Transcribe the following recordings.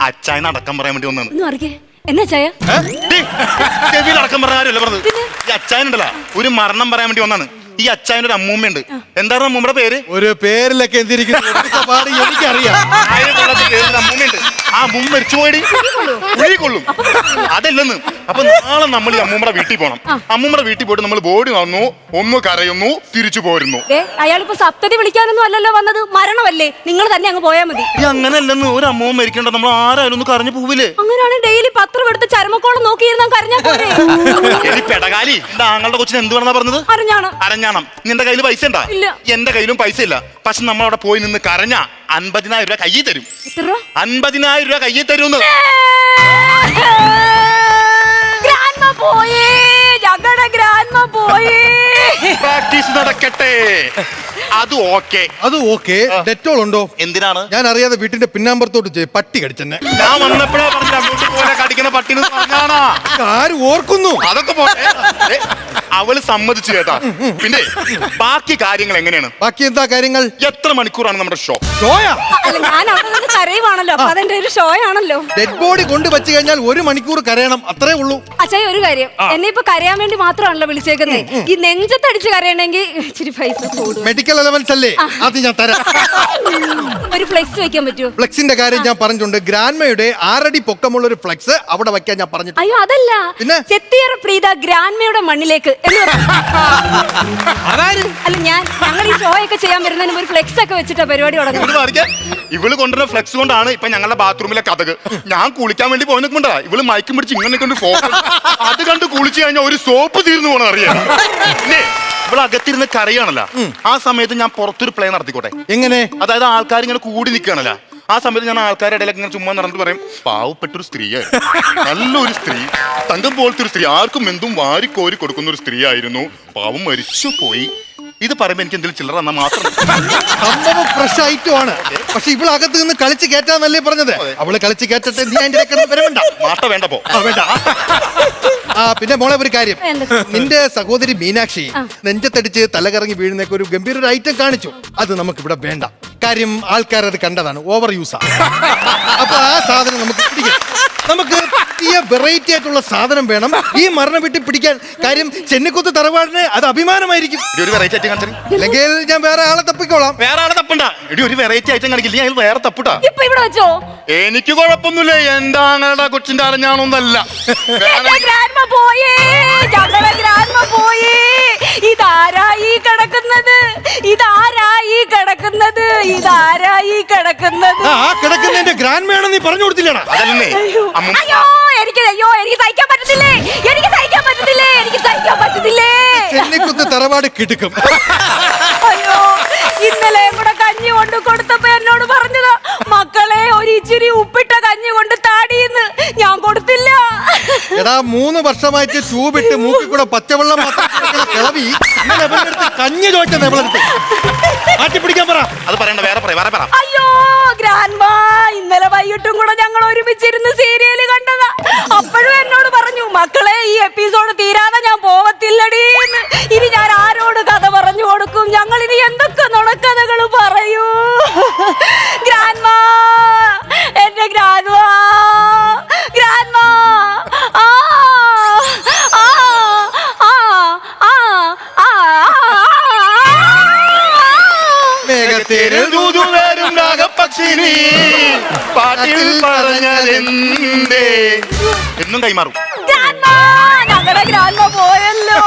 അച്ചായന് അടക്കം പറയാൻ വേണ്ടി വന്നാണ് എന്നാ ചായ ചെവിയിൽ അടക്കം പറഞ്ഞ കാര്യമല്ല പറഞ്ഞത് ഈ അച്ചായനുണ്ടല്ലോ ഒരു മരണം പറയാൻ വേണ്ടി വന്നാണ് ഈ അച്ചായന്റെ ഒരു അമ്മൂമ്മയുണ്ട്. എന്താണ് അമ്മൂമ്മയുടെ പേര്? ഒരു പേരിലൊക്കെ എന്തിരിക്കുന്നു? എനിക്കറിയാം. അമ്മൂമ്മയുണ്ട്. ആ അമ്മൂമ്മ മരിച്ചു പോയി കൊള്ളും. അതല്ലെന്ന്. അപ്പൊ നാളെ നമ്മൾ ഈ അമ്മൂമ്മയുടെ വീട്ടിൽ പോകണം അമ്മൂമ്മയുടെ വീട്ടിൽ പോയിട്ട് നമ്മൾ ബോഡി വന്നു ഒന്ന് കരയുന്നു തിരിച്ചു പോരുന്നു. അയാളിപ്പോ സപ്തതി വിളിക്കാനൊന്നും അല്ലല്ലോ വന്നത്. മരണമല്ലേ? നിങ്ങൾ തന്നെ അങ്ങ് പോയാൽ മതി. ഈ അങ്ങനെയല്ലെന്ന് ഒരു അമ്മൂമ്മ മരിക്കണ്ട? നമ്മൾ ആരായാലും ഒന്ന് കരഞ്ഞു പോവില്ലേ? അങ്ങനെയാണ് ഡെയിലി പത്രം എടുത്ത് ചരമക്കോളം നോക്കിയിരുന്ന കരഞ്ഞാൽ പെടകാലി. ആങ്ങളുടെ കൊച്ചിന് എന്ത് വേണമെന്നാ പറഞ്ഞത്? അറിഞ്ഞാണ് അരഞ്ഞാണം. നിന്റെ കയ്യിൽ പൈസ ഉണ്ടാ? ഇല്ല. എന്റെ കയ്യിലും പൈസ ഇല്ല. പക്ഷെ നമ്മൾ അവിടെ പോയി നിന്ന് കരഞ്ഞ അൻപതിനായിരം രൂപ കയ്യിൽ തരും. എത്ര രൂപ? അൻപതിനായിരം രൂപ കയ്യിൽ തരും ഗ്രാൻഡ്മ പോയി. ഞങ്ങളുടെ ഗ്രാൻഡ്മ പോയി. പ്രാക്ടീസ് നടക്കട്ടെ. അത് ഓക്കെ. അത് ഓക്കെ. ഡെറ്റോൾ ഉണ്ടോ എന്തിനാണ്? ഞാൻ അറിയാതെ വീട്ടിന്റെ പിന്നാമ്പുറത്തോട്ട് പട്ടി കടിച്ചെന്നെ. ഞാൻ വന്നപ്പോഴേ പറഞ്ഞു അങ്ങോട്ട് പോലെ കടിക്കുന്ന പട്ടിന് പറഞ്ഞാണാ. ആര് ഓർക്കുന്നു? അതൊക്കെ പോട്ടെ ഏ, അവൾ സമ്മതിച്ചു കേട്ടാ. പിന്നെ ബാക്കി കാര്യങ്ങൾ എങ്ങനെയാണ്? ബാക്കി എന്താ കാര്യങ്ങൾ? എത്ര മണിക്കൂറാണ് നമ്മുടെ ഷോ? ഷോയാ? അല്ല ഞാൻ അവിടെ നിന്ന് കരയുവാണല്ലോ അപ്പൊ അതെന്റെ ഒരു ഷോ ആണല്ലോ ഡെഡ് ബോഡി കൊണ്ട് വെച്ച് കഴിഞ്ഞാൽ ഒരു മണിക്കൂർ കരയണം അത്രേ ഉള്ളൂ. അച്ഛാ ഒരു കാര്യം. എന്നെ ഇപ്പൊ കരയാൻ വേണ്ടി മാത്രമാണല്ലോ വിളിച്ചേക്കുന്നത് ഈ നെഞ്ചത്തടിച്ച് കരയണമെങ്കിൽ ഇച്ചിരി പൈസ കൂടും. മെഡിക്കൽ അലവൻസ് അല്ലേ? അത് ഞാൻ തരാം. ഒരു ഫ്ലെക്സ് വെക്കാൻ പറ്റുമോ? ഫ്ലെക്സിന്റെ കാര്യം ഞാൻ പറഞ്ഞിട്ടുണ്ട്. ഗ്രാൻമയുടെ ആറടി പൊക്കമുള്ള ഒരു ഫ്ലെക്സ് അവിടെ വെക്കാൻ ഞാൻ പറഞ്ഞിട്ടുണ്ട്. അയ്യോ അതല്ല. പിന്നെ? ചെത്തിയറ പ്രീത ഗ്രാൻമയുടെ മണ്ണിലേക്ക്. എന്ന് പറഞ്ഞു. അല്ല ഞാൻ ഞങ്ങൾ ഈ ഷോ ഒക്കെ ചെയ്യാൻ വരുന്നതിന് മുമ്പ് ഒരു ഫ്ലെക്സ് ഒക്കെ വെച്ചിട്ടാ പരിപാടി തുടങ്ങുന്നത്. ഇവൾ കാണിക്കാൻ ഇവൾ കൊണ്ടുവരുന്ന ഫ്ലെക്സ് കൊണ്ടാണ് ഇപ്പൊ ഞങ്ങളുടെ ബാത്റൂമിലെ കഥക്. ഞാൻ കുളിക്കാൻ വേണ്ടി പോയി നിൽക്കുമ്പോണ്ടാ ഇവൾ മയക്കും പിടിച്ച് ഇങ്ങനെ കൊണ്ട് ഫോട്ടോ അത് കണ്ട് കുളിച്ചു കഴിഞ്ഞാൽ ഒരു സോപ്പ് തീർന്നു പോകണം അറിയാം. ഇവൾ അകത്തിരുന്ന് കരയാണല്ലോ ആ സമയത്ത് ഞാൻ പുറത്തൊരു പ്ലേ നടത്തിക്കോട്ടെ. എങ്ങനെ? അതായത് ആൾക്കാർ ഇങ്ങനെ കൂടി നിൽക്കുകയാണല്ലോ ആ സമയത്ത് ഞാൻ ആൾക്കാരുടെ ഇടയിലൊക്കെ ഇങ്ങനെ ചുമ്മാ നടന്നിട്ട് പറയും പാവപ്പെട്ടൊരു സ്ത്രീയായി. നല്ലൊരു സ്ത്രീ. തങ്കം പോലത്തെ ഒരു സ്ത്രീ. ആർക്കും എന്തും വാരിക്കോരി കൊടുക്കുന്ന ഒരു സ്ത്രീ ആയിരുന്നു പാവം മരിച്ചു പോയി ഇത് പറയുമ്പോൾ എനിക്ക് എന്തെങ്കിലും ചില്ലറ തന്നാൽ മാത്രം സംഭവം ഫ്രഷ് ഐറ്റം ആണ് പക്ഷെ ഇവൾ അകത്ത് നിന്ന് കളിച്ച് കയറ്റാന്നല്ലേ പറഞ്ഞത്. അവൾ കളിച്ച് കയറ്റട്ടെ നീ അതിന്റെ വരവേണ്ട. മാട്ട വേണ്ട പോ. വേണ്ട. ആ പിന്നെ മോളെ ഒരു കാര്യം. നിന്റെ സഹോദരി മീനാക്ഷി നെഞ്ചത്തടിച്ച് തലകറങ്ങി വീഴുന്നേക്ക് ഒരു ഗംഭീര ഒരു ഐറ്റം കാണിച്ചു. അത് നമുക്ക് ഇവിടെ വേണ്ട. കാര്യം ആൾക്കാരത് കണ്ടതാണ്. ഓവർ യൂസാ അപ്പൊ ആ സാധനം നമുക്ക് പിടിക്കാം. നമുക്ക് പുതിയ വെറൈറ്റി ആയിട്ടുള്ള സാധനം വേണം. ഈ മരണം വിട്ട് പിടിക്കാൻ കാര്യം ചെന്നിക്കുത്ത് തറവാടിന് അത് അഭിമാനമായിരിക്കും. ഒരു വെറൈറ്റി ഐറ്റം കാണിച്ചു അല്ലെങ്കിൽ ഞാൻ വേറെ ആളെ തപ്പിക്കോളാം. വേറെ ആളെ തപ്പണ്ട. ഇടി ഒരു വെറൈറ്റി ഐറ്റം കാണിക്കില്ല. ഞാൻ വേറെ തപ്പിട്ടാ. ഇപ്പൊ ഇവിടെ വെച്ചോ? എനിക്ക് കുഴപ്പമൊന്നുമില്ല. എന്റെ ആങ്ങളുടെ കൊച്ചിന്റെ അറിഞ്ഞാണോന്നല്ല എന്റെ ഗ്രാൻഡ്മ പോയി. ഞങ്ങളുടെ ഗ്രാൻഡ്മ പോയി. ഇതാരാ ഈ കിടക്കുന്നത്? ഇതാരാ ഈ കിടക്കുന്നത്? ഇതാരാ ഈ കിടക്കുന്നത്? ആ ആ കിടക്കുന്നതിന്റെ ഗ്രാൻഡ് വേണം നീ പറഞ്ഞു കൊടുത്തില്ലടാ. അതല്ലേ അയ്യോ. അയ്യോ എനിക്ക് അയ്യോ എനിക്ക് സഹിക്കാൻ പറ്റത്തില്ലേ? എനിക്ക് സഹിക്കാൻ പറ്റത്തില്ലേ? എനിക്ക് സഹിക്കാൻ പറ്റത്തില്ലേ? ചെന്നിക്കുത്ത് തറവാട് കിടക്കും. അയ്യോ ഇന്നലെ കൂടെ കഞ്ഞി കൊണ്ട് കൊടുത്തപ്പോ എന്നോട് പറഞ്ഞത് മക്കളെ ഒരു ഇച്ചിരി ഉപ്പിട്ട കഞ്ഞി കൊണ്ട് താടിയെന്ന് ഞാൻ കൊടുത്തില്ല. എടാ മൂന്ന് വർഷമായിട്ട് ട്യൂബിട്ട് മൂക്കി കൂടെ പച്ചവെള്ളം കിളവി കഞ്ഞി ചോദിച്ചത് ഇവളടുത്ത് മാറ്റി പിടിക്കാൻ പറ. അത് പറയണ്ട വേറെ പറ വേറെ പറ. അയ്യോ ഗ്രാൻഡ് വൈകിട്ടും കൂടെ ഞങ്ങൾ ഒരുമിച്ചിരുന്ന് സീരിയൽ കണ്ടതാ. അപ്പോഴും എന്നോട് പറഞ്ഞു മക്കളെ ഈ എപ്പിസോഡ് തീരാതെ ഞാൻ പോവത്തില്ലടി. ഇനി ഞാൻ ആരോട് കഥ പറഞ്ഞു കൊടുക്കും? ഞങ്ങൾ ഇനി എന്തൊക്കെ നുണക്കഥകൾ പറയൂ? ഗ്രാൻമാ എന്റെ ഗ്രാൻഡ്മ ഗ്രാൻഡ്മ ആ ആ ആ ആ ആ വേഗത്തേരിൽ ദൂതുവരും നാഗപക്ഷിനി പാട്ടിൽ പറഞ്ഞതെന്തേ എന്നും കൈമാറും. ഞങ്ങളുടെ ഗ്രാൻഡ് പോയല്ലോ.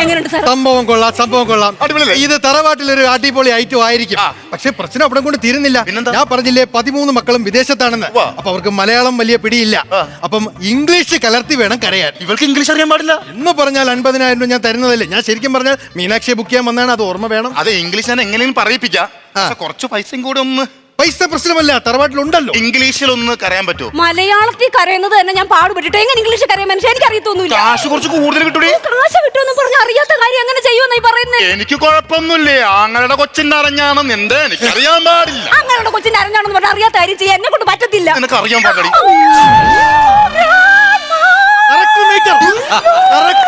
എങ്ങനെയുണ്ട് സാർ സംഭവം കൊള്ളാം സംഭവം കൊള്ളാം. അടിപൊളിയല്ലേ? ഇത് തറവാട്ടിൽ ഒരു അടിപൊളി ഐറ്റം ആയിരിക്കും. ആ. പക്ഷെ പ്രശ്നം അവിടെ കൊണ്ട് തീരുന്നില്ല. പിന്നെന്താ? ഞാൻ പറഞ്ഞില്ലേ പതിമൂന്ന് മക്കളും വിദേശത്താണെന്ന്. ഉവ്വ. അപ്പൊ അവർക്ക് മലയാളം വലിയ പിടിയില്ല. ആ. അപ്പം ഇംഗ്ലീഷ് കലർത്തി വേണം കരയാൻ. ഇവർക്ക് ഇംഗ്ലീഷ് അറിയാൻ പാടില്ല. എന്ന് പറഞ്ഞാൽ അൻപതിനായിരം രൂപ ഞാൻ തരുന്നതല്ലേ. ഞാൻ ശരിക്കും പറഞ്ഞാൽ മീനാക്ഷിയെ ബുക്ക് ചെയ്യാൻ വന്നാണ് അത് ഓർമ്മ വേണം. അത് ഇംഗ്ലീഷ് ഞാൻ എങ്ങനെയും പറയിപ്പിക്കാം. പക്ഷെ കുറച്ച് പൈസയും കൂടെ ഒന്ന് പൈസ പ്രശ്നമല്ല തറവാട്ടിലുണ്ടല്ലോ. ഇംഗ്ലീഷിൽ ഒന്ന് കരയാൻ പറ്റുമോ? മലയാളത്തിൽ കരയുന്നത് തന്നെ ഞാൻ പാടുപെട്ടിട്ട്. എങ്ങനെ ഇംഗ്ലീഷ് കരയാൻ മനുഷ്യൻ എനിക്ക് അറിയത്തൊന്നുമില്ല. കാശ് കുറച്ച് കൂടുതൽ കിട്ടൂടി. കാശ് കിട്ടുമെന്ന് പറഞ്ഞ് അറിയാത്ത കാര്യം എങ്ങനെ ചെയ്യുമെന്നായി പറയുന്നത് എനിക്ക് കുഴപ്പമൊന്നുമില്ലേ. ആങ്ങളുടെ കൊച്ചിന്റെ അറിഞ്ഞാണെന്ന് എന്താ എനിക്കറിയാൻ പാടില്ല. അങ്ങനെ കൊച്ചിന്റെ അരഞ്ഞാണെന്ന് പറഞ്ഞാൽ അറിയാത്ത കാര്യം ചെയ്യാൻ എന്നെ കൊണ്ട് പറ്റത്തില്ല. നിനക്ക് അറിയാൻ പാടില്ല Correct meter. Correct.